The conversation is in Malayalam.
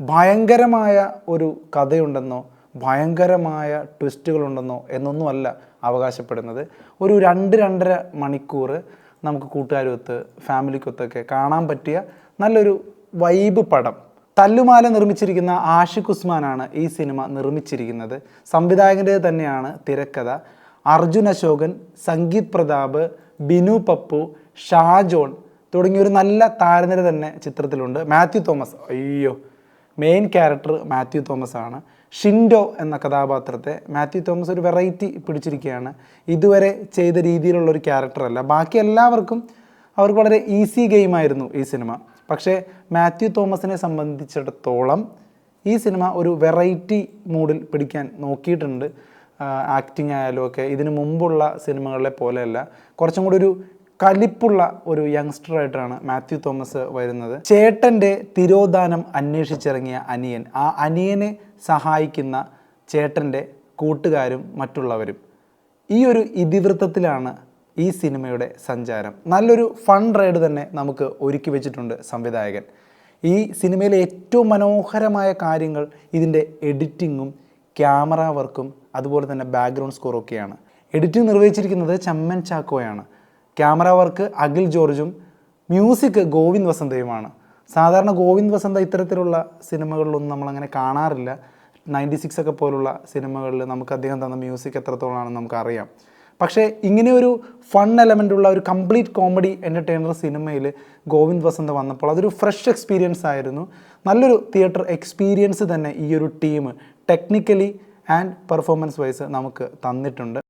ഭയങ്കരമായ ഒരു കഥയുണ്ടെന്നോ ഭയങ്കരമായ ട്വിസ്റ്റുകളുണ്ടെന്നോ എന്നൊന്നുമല്ല അവകാശപ്പെടുന്നത്. ഒരു രണ്ട് രണ്ടര മണിക്കൂർ നമുക്ക് കൂട്ടുകാരൊത്ത് ഫാമിലിക്കൊത്തൊക്കെ കാണാൻ പറ്റിയ നല്ലൊരു വൈബ് പടം. തല്ലുമാല നിർമ്മിച്ചിരിക്കുന്ന ആഷിഖ് ഉസ്മാനാണ് ഈ സിനിമ നിർമ്മിച്ചിരിക്കുന്നത്. സംവിധായകന്റെ തന്നെയാണ് തിരക്കഥ. അർജുൻ അശോകൻ സംഗീത് പ്രതാപ് ബിനു പപ്പു ഷാജോൺ തുടങ്ങിയ ഒരു നല്ല താരനിര തന്നെ ചിത്രത്തിലുണ്ട്. Mathew Thomas. അയ്യോ മെയിൻ ക്യാരക്ടർ മാത്യു തോമസ് ആണ്. ഷിൻഡോ എന്ന കഥാപാത്രത്തെ മാത്യു തോമസ് ഒരു വെറൈറ്റി പിടിച്ചിരിക്കുകയാണ്. ഇതുവരെ ചെയ്ത രീതിയിലുള്ള ഒരു ക്യാരക്ടറല്ല ബാക്കി എല്ലാവർക്കും അവർക്ക് വളരെ ഈസി ഗെയിമായിരുന്നു ഈ സിനിമ പക്ഷേ മാത്യു തോമസിനെ സംബന്ധിച്ചിടത്തോളം ഈ സിനിമ ഒരു വെറൈറ്റി മൂഡിൽ പിടിക്കാൻ നോക്കിയിട്ടുണ്ട്. ആക്ടിങ് ആയാലും ഒക്കെ. ഇതിനു മുമ്പുള്ള സിനിമകളെ പോലെയല്ല. കുറച്ചും കൂടി ഒരു കലിപ്പുള്ള ഒരു യങ്സ്റ്ററായിട്ടാണ് മാത്യു തോമസ് വരുന്നത്. ചേട്ടന്റെ തിരോധാനം അന്വേഷിച്ചിറങ്ങിയ അനിയൻ. ആ അനിയനെ സഹായിക്കുന്ന ചേട്ടന്റെ കൂട്ടുകാരും മറ്റുള്ളവരും ഈ ഒരു ഇതിവൃത്തത്തിലാണ് ഈ സിനിമയുടെ സഞ്ചാരം. നല്ലൊരു ഫൺ റൈഡ് തന്നെ നമുക്ക് ഒരുക്കി വെച്ചിട്ടുണ്ട് സംവിധായകൻ. ഈ സിനിമയിലെ ഏറ്റവും മനോഹരമായ കാര്യങ്ങൾ ഇതിന്റെ എഡിറ്റിങ്ങും ക്യാമറ വർക്കും അതുപോലെ തന്നെ ബാക്ക്ഗ്രൗണ്ട് സ്കോറൊക്കെയാണ് എഡിറ്റിംഗ് നിർവഹിച്ചിരിക്കുന്നത് ചമ്മൻ ചാക്കോയാണ്. ക്യാമറ വർക്ക് അഖിൽ ജോർജും മ്യൂസിക് ഗോവിന്ദ് വസന്തയുമാണ്. സാധാരണ ഗോവിന്ദ് വസന്ത ഇത്തരത്തിലുള്ള സിനിമകളിലൊന്നും നമ്മളങ്ങനെ കാണാറില്ല. നയന്റി സിക്സ് ഒക്കെ പോലുള്ള സിനിമകളിൽ നമുക്ക് അദ്ദേഹം തന്ന മ്യൂസിക് എത്രത്തോളമാണെന്ന് നമുക്കറിയാം. പക്ഷേ ഇങ്ങനെ ഒരു ഫൺ എലമെന്റ് ഉള്ള ഒരു കംപ്ലീറ്റ് കോമഡി എന്റർടൈനർ സിനിമയിൽ ഗോവിന്ദ് വസന്ത വന്നപ്പോൾ അതൊരു ഫ്രഷ് എക്സ്പീരിയൻസ് ആയിരുന്നു. നല്ലൊരു തിയേറ്റർ എക്സ്പീരിയൻസ് തന്നെ ഈ ഒരു team technically and performance wise നമുക്ക് തന്നിട്ടുണ്ട്.